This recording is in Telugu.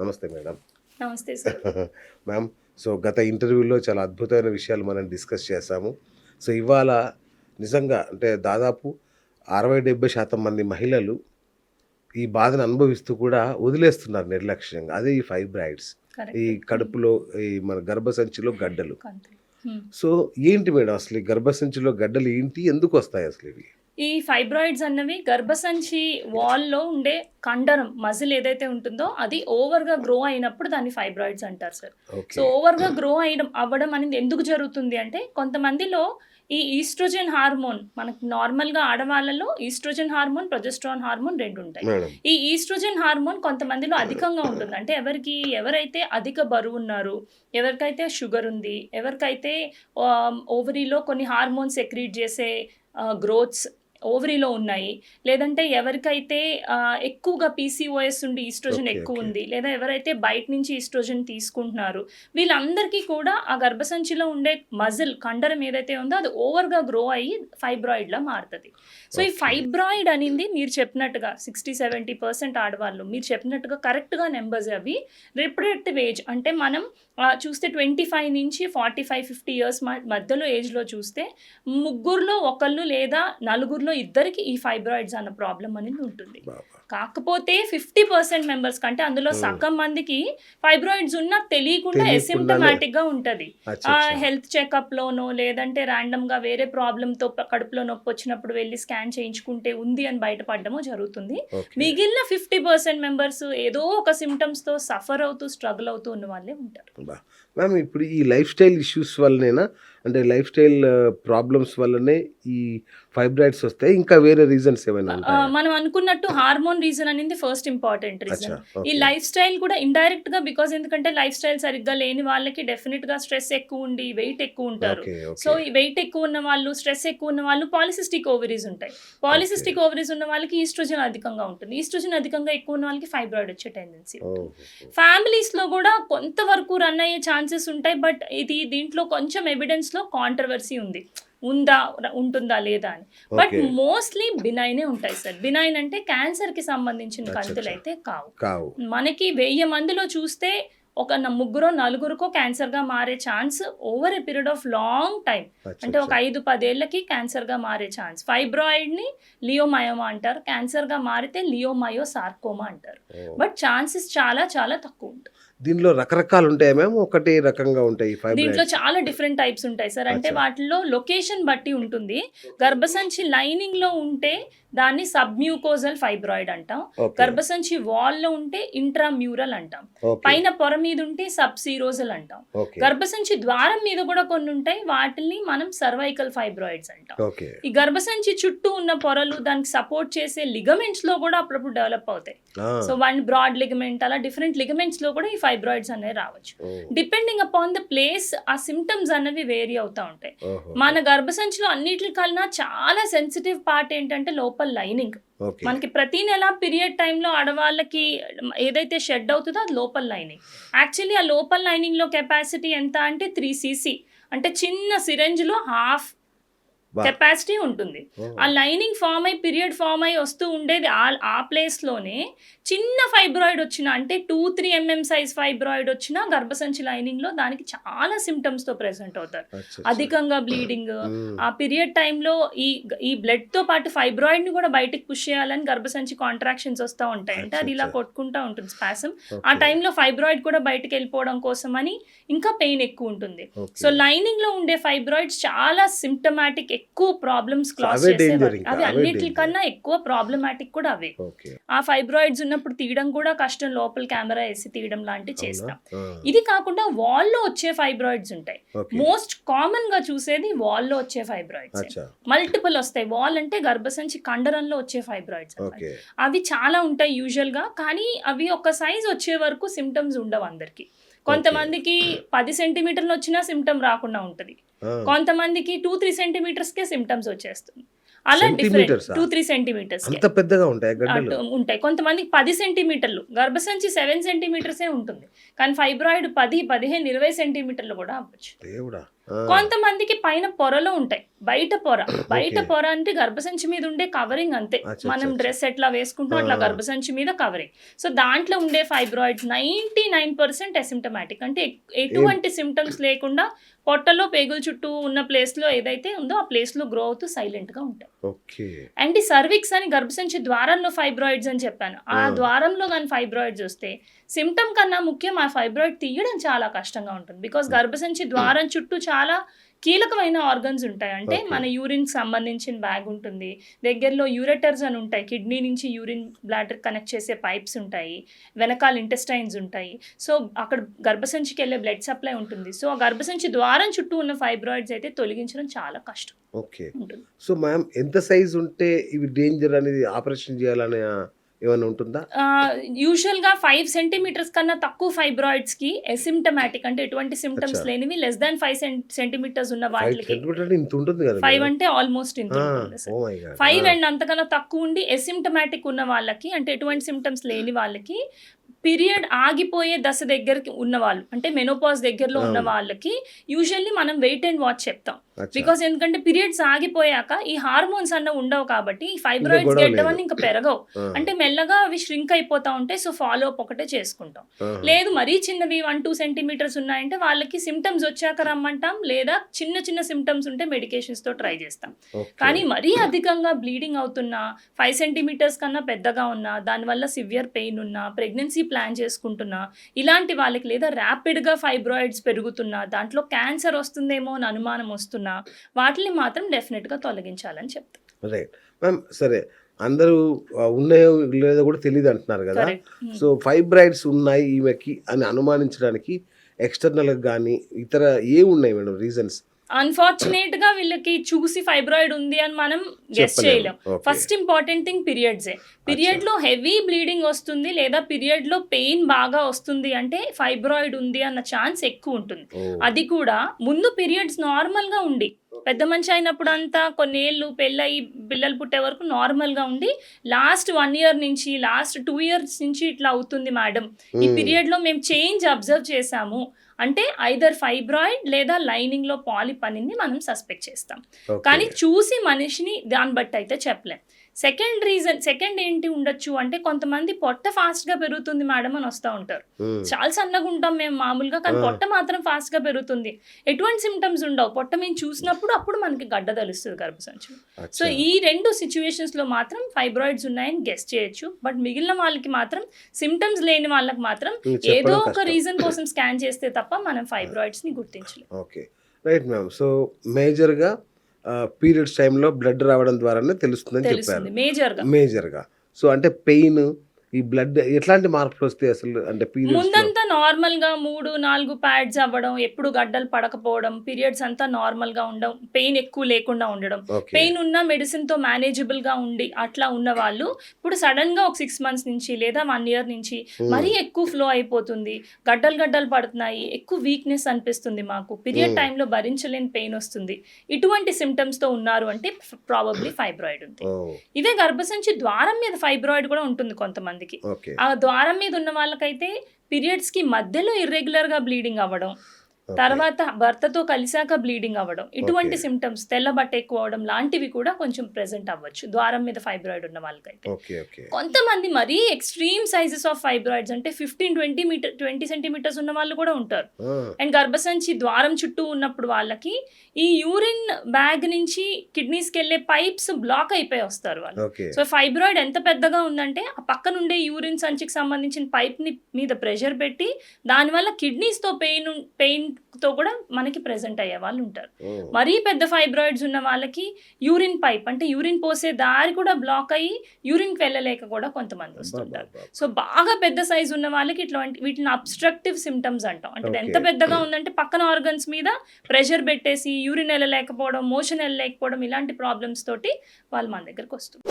నమస్తే మేడం. నమస్తే సార్. మ్యామ్ సో గత ఇంటర్వ్యూలో చాలా అద్భుతమైన విషయాలు మనం డిస్కస్ చేశాము. సో ఇవాళ నిజంగా అంటే దాదాపు అరవై డెబ్బై శాతం మంది మహిళలు ఈ బాధను అనుభవిస్తూ కూడా వదిలేస్తున్నారు నిర్లక్ష్యంగా. అదే ఈ ఫైబ్రాయిడ్స్ ఈ కడుపులో ఈ మన గర్భసంచిలో గడ్డలు. సో ఏంటి మేడం అసలు ఈ గర్భసంచిలో గడ్డలు ఏంటి? ఎందుకు వస్తాయి అసలు ఇవి? ఈ ఫైబ్రాయిడ్స్ అన్నవి గర్భసంచి వాల్లో ఉండే కండరం మజిల్ ఏదైతే ఉంటుందో అది ఓవర్గా గ్రో అయినప్పుడు దాన్ని ఫైబ్రాయిడ్స్ అంటారు సార్. So okay. ఓవర్గా గ్రో అయ్యడం అవ్వడం అనేది ఎందుకు జరుగుతుంది అంటే కొంతమందిలో ఈ ఈస్ట్రోజన్ హార్మోన్ మనకి నార్మల్గా ఆడవాళ్ళలో ఈస్ట్రోజన్ హార్మోన్ ప్రొజెస్ట్రాన్ హార్మోన్ రెండు ఉంటాయి. ఈ ఈస్ట్రోజన్ హార్మోన్ కొంతమందిలో అధికంగా ఉంటుంది. అంటే ఎవరికి ఎవరైతే అధిక బరువు ఉన్నారు ఎవరికైతే షుగర్ ఉంది ఎవరికైతే ఓవరీలో కొన్ని హార్మోన్స్ సెక్రీట్ చేసే గ్రోత్స్ ఓవరీలో ఉన్నాయి లేదంటే ఎవరికైతే ఎక్కువగా పీసీఓఎస్ ఉండి ఈస్ట్రోజన్ ఎక్కువ. ఉంది లేదా ఎవరైతే బయట నుంచి ఈస్ట్రోజన్ తీసుకుంటున్నారు వీళ్ళందరికీ కూడా ఆ గర్భసంచిలో ఉండే మజిల్ కండరం ఏదైతే ఉందో అది ఓవర్గా గ్రో అయ్యి ఫైబ్రాయిడ్లా మారుతుంది సో ఈ. ఫైబ్రాయిడ్ అనేది మీరు చెప్పినట్టుగా సిక్స్టీ సెవెంటీ పర్సెంట్ ఆడవాళ్ళు మీరు చెప్పినట్టుగా కరెక్ట్గా నెంబర్స్ అవి రిప్రొడక్టివ్ ఏజ్ అంటే మనం చూస్తే ట్వంటీ ఫైవ్ నుంచి ఫార్టీ ఫైవ్ ఫిఫ్టీ ఇయర్స్ మధ్యలో ఏజ్లో చూస్తే ముగ్గురులో ఒకళ్ళు లేదా నలుగురిలో ఇద్దరికి ఈ ఫైబ్రాయిడ్స్ అన్న ప్రాబ్లం అనేది ఉంటుంది. కాకపోతే ఫిఫ్టీ పర్సెంట్ మెంబర్స్ కంటే అందులో. సగం మందికి ఫైబ్రాయిడ్స్ ఉన్నా తెలియకుండా. ఎసిమ్టమాటిక్గా ఉంటది. హెల్త్ చెకప్ లోనో లేదంటే ర్యాండమ్గా వేరే ప్రాబ్లమ్తో కడుపులో నొప్పి వచ్చినప్పుడు వెళ్ళి స్కాన్ చేయించుకుంటే ఉంది అని బయటపడడము జరుగుతుంది. మిగిలిన ఫిఫ్టీ పర్సెంట్ మెంబర్స్ ఏదో ఒక సిమ్టమ్స్తో సఫర్ అవుతూ స్ట్రగుల్ అవుతూ ఉన్న వాళ్ళే ఉంటారు మ్యామ్ ఇప్పుడు ఈ లైఫ్ స్టైల్ ఇష్యూస్ వల్లనేనా అంటే లైఫ్ స్టైల్ ప్రాబ్లమ్స్ వల్లనే ఈ ఫైబ్రాయిడ్స్ వస్తాయి ఇంకా వేరే రీజన్స్ ఏమైనా మనం అనుకున్నట్టు హార్మోన్ రీజన్ అనేది ఫస్ట్ ఇంపార్టెంట్ రీజన్ ఈ. లైఫ్ స్టైల్ కూడా ఇండైరెక్ట్గా బికాస్ ఎందుకంటే లైఫ్ స్టైల్ సరిగ్గా లేని వాళ్ళకి డెఫినెట్గా స్ట్రెస్ ఎక్కువ ఉండి వెయిట్ ఎక్కువ ఉంటారు. సో ఈ వెయిట్ ఎక్కువ ఉన్న వాళ్ళు స్ట్రెస్ ఎక్కువ ఉన్న వాళ్ళు పాలిసిస్టిక్ ఓవరీస్ ఉంటాయి. పాలిసిస్టిక్ ఓవరీస్ ఉన్న వాళ్ళకి ఈస్ట్రోజన్ అధికంగా ఉంటుంది. ఈస్ట్రోజన్ అధికంగా ఎక్కువ ఉన్న వాళ్ళకి ఫైబ్రాయిడ్ వచ్చే టెండెన్సీ. ఫ్యామిలీస్లో కూడా కొంతవరకు రన్ అయ్యే ఛాన్సెస్ ఉంటాయి బట్ ఇది దీంట్లో కొంచెం ఎవిడెన్స్లో కాంట్రవర్సీ ఉంది. ఉందా ఉంటుందా లేదా అని. బట్. మోస్ట్లీ బినైనే ఉంటాయి సార్ బినైన్ అంటే క్యాన్సర్కి సంబంధించిన. కంతులు అయితే కావు. కావు. మనకి వెయ్యి మందిలో చూస్తే ఒక ముగ్గురో నలుగురికో క్యాన్సర్గా మారే chance over a period of long time అంటే ఒక. ఐదు పదేళ్ళకి క్యాన్సర్గా మారే ఛాన్స్ ఫైబ్రాయిడ్ని లియోమయోమా అంటారు. క్యాన్సర్గా మారితే లియోమయో సార్కోమా అంటారు. బట్ ఛాన్సెస్ చాలా చాలా తక్కువ ఉంటుంది దీనిలో రకరకాలు ఉంటాయి మ్యామ్? ఒకటే రకంగా ఉంటాయి దీంట్లో చాలా డిఫరెంట్ టైప్స్ ఉంటాయి సార్. అంటే. వాటిలో లొకేషన్ బట్టి ఉంటుంది. గర్భసంచి లైనింగ్లో ఉంటే దాన్ని సబ్మ్యూకోజల్ ఫైబ్రాయిడ్ అంటాం. గర్భసంచి వాల్లో ఉంటే ఇంట్రామ్యూరల్ అంటాం. పైన పొర మీద ఉంటే సబ్సీరోజల్ అంటాం. గర్భసంచి ద్వారం మీద కూడా కొన్ని ఉంటాయి. వాటిని మనం సర్వైకల్ ఫైబ్రాయిడ్స్ అంటాం. ఈ గర్భసంచి చుట్టూ ఉన్న పొరలు దానికి సపోర్ట్ చేసే లిగమెంట్స్లో కూడా అప్పుడప్పుడు డెవలప్ అవుతాయి. సో వన్ బ్రాడ్ లిగమెంట్ అలా డిఫరెంట్ లిగమెంట్స్లో కూడా ఈ ఫైబ్రాయిడ్స్ అనేవి రావచ్చు. డిపెండింగ్ అపాన్ ద ప్లేస్ ఆ సిమ్టమ్స్ అనేవి వేరీ అవుతూ ఉంటాయి. మన గర్భసంచిలో అన్నిటికన్నా చాలా సెన్సిటివ్ పార్ట్ ఏంటంటే లోపల లైనింగ్. మనకి ప్రతి నెల పీరియడ్ టైంలో ఆడవాళ్ళకి ఏదైతే షెడ్ అవుతుందో అది లోపల లైనింగ్ యాక్చువల్లీ ఆ లోపల లైనింగ్లో కెపాసిటీ ఎంత అంటే త్రీ సీసీ అంటే చిన్న సిరెంజ్లో హాఫ్. కెపాసిటీ ఉంటుంది. ఆ లైనింగ్ ఫామ్ అయి పీరియడ్ ఫామ్ అయి వస్తూ ఉండేది ఆ ఆ ప్లేస్లోనే చిన్న ఫైబ్రాయిడ్ వచ్చిన అంటే two three MM size fibroid వచ్చిన గర్భసంచి లైనింగ్లో దానికి చాలా సిమ్టమ్స్తో ప్రెసెంట్ అవుతారు. అధికంగా బ్లీడింగ్. ఆ పీరియడ్ టైంలో ఈ ఈ బ్లడ్తో పాటు ఫైబ్రాయిడ్ని కూడా బయటకు పుష్ చేయాలని గర్భసంచి కాంట్రాక్షన్స్ వస్తూ ఉంటాయి అంటే అది ఇలా. కొట్టుకుంటా ఉంటుంది స్పాసం. ఆ టైంలో ఫైబ్రాయిడ్ కూడా బయటకు వెళ్ళిపోవడం కోసం అని ఇంకా పెయిన్ ఎక్కువ ఉంటుంది. సో లైనింగ్లో ఉండే ఫైబ్రాయిడ్స్ చాలా సిమ్టమాటిక్ ఎక్కువ ప్రాబ్లమ్స్ క్లాస్ చేసేవారు అవి అన్నిటికన్నా ఎక్కువ ప్రాబ్లమాటిక్ కూడా అవే. ఆ ఫైబ్రాయిడ్స్ ఉన్నప్పుడు తీయడం కూడా కష్టం లోపల కెమెరా వేసి తీయడం లాంటివి చేస్తాం. ఇది కాకుండా వాల్లో వచ్చే ఫైబ్రాయిడ్స్ ఉంటాయి. మోస్ట్ కామన్గా చూసేది వాల్లో వచ్చే ఫైబ్రాయిడ్స్ మల్టిపుల్ వస్తాయి. వాల్ అంటే గర్భసంచి కండరంలో వచ్చే ఫైబ్రాయిడ్స్ అవి చాలా ఉంటాయి యూజువల్గా కానీ అవి ఒక సైజ్ వచ్చే వరకు సిమ్టమ్స్ ఉండవు అందరికి. కొంతమందికి పది సెంటీమీటర్లు వచ్చినా సిమ్టమ్ రాకుండా ఉంటుంది. కొంతమందికి టూ త్రీ సెంటీమీటర్స్ కే సిమ్టమ్స్ వచ్చేస్తుంది. అలా డిఫరెంట్? టూ త్రీ సెంటీమీటర్స్ అంత పెద్దగా ఉంటాయి ఉంటాయి. కొంతమందికి పది సెంటీమీటర్లు గర్భసంచి సెవెన్ సెంటీమీటర్సే ఉంటుంది. కానీ ఫైబ్రాయిడ్ పది పదిహేను ఇరవై సెంటీమీటర్లు కూడా అవ్వచ్చు. కొంతమందికి పైన పొరలు ఉంటాయి. బయట పొర. బయట. పొర అంటే గర్భసంచి మీద ఉండే కవరింగ్ అంతే. మనం డ్రెస్ ఎట్లా వేసుకుంటాం అట్లా. గర్భసంచి మీద కవరింగ్ సో దాంట్లో ఉండే fibroids ninety nine percent asymptomatic అంటే ఎటువంటి సిమ్టమ్స్ లేకుండా పొట్టలో పేగుల చుట్టూ ఉన్న ప్లేస్లో ఏదైతే ఉందో ఆ ప్లేస్లో గ్రో అవుతూ సైలెంట్గా ఉంటాయి. అండ్ ఈ సర్విక్స్ అని గర్భసంచి ద్వారంలో ఫైబ్రాయిడ్స్ అని చెప్పాను. ఆ ఆ. ద్వారంలో కానీ ఫైబ్రాయిడ్స్ వస్తే సిమ్టమ్ కన్నా ముఖ్యం ఆ ఫైబ్రాయిడ్ తీయడం చాలా కష్టంగా ఉంటుంది. బికాస్ గర్భసంచి ద్వారం చుట్టూ చాలా కీలకమైన ఆర్గన్స్ ఉంటాయి. అంటే. మన యూరిన్ సంబంధించిన బ్యాగ్ ఉంటుంది. దగ్గరలో యూరెటర్స్ అని ఉంటాయి. కిడ్నీ నుంచి యూరిన్ బ్లాడర్ కనెక్ట్ చేసే పైప్స్ ఉంటాయి. వెనకాల ఇంటెస్టైన్స్ ఉంటాయి. సో అక్కడ గర్భసంచికి వెళ్ళే బ్లడ్ సప్లై ఉంటుంది. సో ఆ గర్భసంచి ద్వారం చుట్టూ ఉన్న ఫైబ్రాయిడ్స్ అయితే తొలగించడం చాలా కష్టం. ఓకే. సో మ్యామ్ ఎంత సైజ్ ఉంటే ఇవి డేంజర్ అనేది ఆపరేషన్ చేయాలనే ఏమైనా ఉంటుందా? యూజువల్గా ఫైవ్ సెంటీమీటర్స్ కన్నా తక్కువ ఫైబ్రాయిడ్స్కి ఎసిమ్టమాటిక్ అంటే ఎటువంటి సిమ్టమ్స్. లేనివి లెస్ దాన్ ఫైవ్ సెంటీమీటర్స్ ఉన్న వాటికి సెంటీమీటర్ అంటే ఇంత ఉంటుంది కదా ఫైవ్ అంటే ఆల్మోస్ట్ ఇంత ఫైవ్ అండ్ అంతకన్నా తక్కువ ఉండి ఎసిమ్టమాటిక్ ఉన్న వాళ్ళకి అంటే ఎటువంటి సిమ్టమ్స్ లేని వాళ్ళకి పీరియడ్ ఆగిపోయే దశ దగ్గరికి ఉన్న వాళ్ళు అంటే మెనోపాజ్ దగ్గరలో ఉన్న. వాళ్ళకి యూజువల్లీ మనం వెయిట్ అండ్ వాచ్ చెప్తాం. బికాస్ ఎందుకంటే పీరియడ్స్ ఆగిపోయాక ఈ హార్మోన్స్ అన్న ఉండవు కాబట్టి ఈ ఫైబ్రాయిడ్స్ లేదు. ఇంకా పెరగవు. అంటే మెల్లగా అవి ష్రింక్ అయిపోతా ఉంటాయి సో ఫాలో అప్ ఒకటే చేసుకుంటాం. లేదు మరీ చిన్నవి వన్ టూ సెంటీమీటర్స్ ఉన్నాయంటే వాళ్ళకి సిమ్టమ్స్ వచ్చాక రమ్మంటాం లేదా చిన్న చిన్న సిమ్టమ్స్ ఉంటే మెడికేషన్స్తో ట్రై చేస్తాం. కానీ మరీ అధికంగా బ్లీడింగ్ అవుతున్నా ఫైవ్ సెంటీమీటర్స్ కన్నా పెద్దగా ఉన్నా దానివల్ల సివియర్ పెయిన్ ఉన్నా ప్రెగ్నెన్సీ ప్లాన్ చేసుకుంటున్నా ఇలాంటి వాళ్ళకి లేదా ర్యాపిడ్గా ఫైబ్రాయిడ్స్ పెరుగుతున్నా దాంట్లో క్యాన్సర్ వస్తుందేమో అని అనుమానం వస్తున్నా వాటిని మాత్రం డెఫినెట్గా తొలగించాలని చెప్తాం. రైట్. మ్యామ్ సరే. అందరూ ఉన్నాయో లేదో కూడా తెలియదు అంటున్నారు కదా? సో ఫైబ్రాయిడ్స్ ఉన్నాయి ఈమెకి అని అనుమానించడానికి ఎక్స్టర్నల్ కానీ ఇతర ఏ ఉన్నాయి మేడం రీజన్స్? అన్ఫార్చునేట్గా వీళ్ళకి చూసి ఫైబ్రాయిడ్ ఉంది అని మనం గెస్ చేయలేం. ఫస్ట్ ఇంపార్టెంట్ థింగ్ పీరియడ్సే పీరియడ్లో హెవీ బ్లీడింగ్ వస్తుంది లేదా పీరియడ్లో పెయిన్ బాగా వస్తుంది అంటే ఫైబ్రాయిడ్ ఉంది అన్న ఛాన్స్ ఎక్కువ ఉంటుంది. అది కూడా ముందు పీరియడ్స్ నార్మల్గా ఉండి పెద్ద మనిషి అయినప్పుడు అంతా కొన్నేళ్ళు పెళ్ళయి పిల్లలు పుట్టే వరకు నార్మల్గా ఉండి లాస్ట్ వన్ ఇయర్ నుంచి లాస్ట్ టూ ఇయర్స్ నుంచి ఇట్లా అవుతుంది మేడం ఈ పీరియడ్లో మేము చేంజ్ అబ్జర్వ్ చేసాము అంటే ఐదర్ ఫైబ్రాయిడ్ లేదా లైనింగ్లో పాలిప్ అనింది మనం సస్పెక్ట్ చేస్తాం. కానీ చూసి మనిషిని దాన్ని బట్టి అయితే చెప్పలేం. సెకండ్ రీజన్ సెకండ్ ఏంటి ఉండొచ్చు అంటే కొంతమంది పొట్ట ఫాస్ట్గా పెరుగుతుంది మేడం అని వస్తూ ఉంటారు. చాలా సన్నగా ఉంటాం మేము మామూలుగా కానీ. పొట్ట మాత్రం ఫాస్ట్గా పెరుగుతుంది. ఎటువంటి సిమ్టమ్స్ ఉండవు. పొట్ట మేము చూసినప్పుడు అప్పుడు మనకి గడ్డ తెలుస్తుంది గర్భసంచి సో ఈ రెండు సిచ్యువేషన్స్లో మాత్రం ఫైబ్రాయిడ్స్ ఉన్నాయని గెస్ చేయొచ్చు. బట్ మిగిలిన వాళ్ళకి మాత్రం సిమ్టమ్స్ లేని వాళ్ళకి మాత్రం ఏదో ఒక రీజన్ కోసం స్కాన్ చేస్తే తప్ప మనం ఫైబ్రాయిడ్స్ని గుర్తించలేం. ఓకే. Right ma'am. సో మేజర్గా పీరియడ్స్ టైంలో బ్లడ్ రావడం ద్వారానే తెలుస్తుందని చెప్పారు. మేజర్గా సో అంటే పెయిన్ ఈ బ్లడ్ ఎట్లాంటి మార్పులు వస్తాయి అసలు? అంటే ముందంతా నార్మల్గా మూడు నాలుగు ప్యాడ్స్ అవ్వడం ఎప్పుడు గడ్డలు పడకపోవడం పీరియడ్స్ అంతా నార్మల్గా ఉండడం పెయిన్ ఎక్కువ లేకుండా ఉండడం. పెయిన్ ఉన్న మెడిసిన్తో మేనేజబుల్గా ఉండి అట్లా ఉన్న వాళ్ళు ఇప్పుడు సడన్గా ఒక సిక్స్ మంత్స్ నుంచి లేదా వన్ ఇయర్ నుంచి మరీ ఎక్కువ ఫ్లో అయిపోతుంది. గడ్డలు గడ్డలు పడుతున్నాయి. ఎక్కువ వీక్నెస్ అనిపిస్తుంది మాకు. పీరియడ్. టైంలో భరించలేని పెయిన్ వస్తుంది. ఇటువంటి సిమ్టమ్స్తో ఉన్నారు అంటే ప్రాబబ్లీ ఫైబ్రాయిడ్ ఉంది. ఇదే గర్భసంచి ద్వారం మీద ఫైబ్రాయిడ్ కూడా ఉంటుంది కొంతమందికి ఓకే. ఆ ద్వారం మీద ఉన్న వాళ్ళకైతే పీరియడ్స్కి మధ్యలో ఇర్రెగ్యులర్గా బ్లీడింగ్ అవ్వడం తర్వాత భర్తతో కలిసాక బ్లీడింగ్ అవ్వడం. ఇటువంటి. సిమ్టమ్స్ తెల్ల బట్ట ఎక్కువ అవడం లాంటివి కూడా కొంచెం ప్రెసెంట్ అవ్వచ్చు. ద్వారం మీద ఫైబ్రాయిడ్ ఉన్న వాళ్ళకైతే. కొంతమంది మరీ ఎక్స్ట్రీమ్ సైజెస్ ఆఫ్ ఫైబ్రాయిడ్స్ అంటే fifteen twenty metre twenty centimetres ఉన్న వాళ్ళు కూడా ఉంటారు. అండ్ గర్భసంచి ద్వారం చుట్టూ ఉన్నప్పుడు వాళ్ళకి ఈ యూరిన్ బ్యాగ్ నుంచి కిడ్నీస్కి వెళ్ళే పైప్స్ బ్లాక్ అయిపోయి వస్తారు వాళ్ళు. సో ఫైబ్రాయిడ్ ఎంత పెద్దగా ఉందంటే ఆ పక్కన ఉండే యూరిన్ సంచికి సంబంధించిన పైప్ని మీద ప్రెషర్ పెట్టి దానివల్ల కిడ్నీస్తో పెయిన్ పెయిన్ తో కూడా మనకి ప్రెసెంట్ అయ్యే వాళ్ళు ఉంటారు. మరీ పెద్ద ఫైబ్రాయిడ్స్ ఉన్న వాళ్ళకి యూరిన్ పైప్ అంటే యూరిన్ పోసే దారి కూడా బ్లాక్ అయ్యి యూరిన్కి వెళ్ళలేక కూడా కొంతమంది వస్తుంటారు. సో బాగా పెద్ద సైజ్ ఉన్న వాళ్ళకి ఇట్లాంటి వీటిని అబ్స్ట్రక్టివ్ సిమ్టమ్స్ అంటాం. అంటే ఎంత. పెద్దగా ఉందంటే పక్కన ఆర్గన్స్ మీద ప్రెషర్ పెట్టేసి యూరిన్ వెళ్ళలేకపోవడం మోషన్ వెళ్ళలేకపోవడం ఇలాంటి ప్రాబ్లమ్స్ తోటి వాళ్ళు మన దగ్గరకు వస్తుంది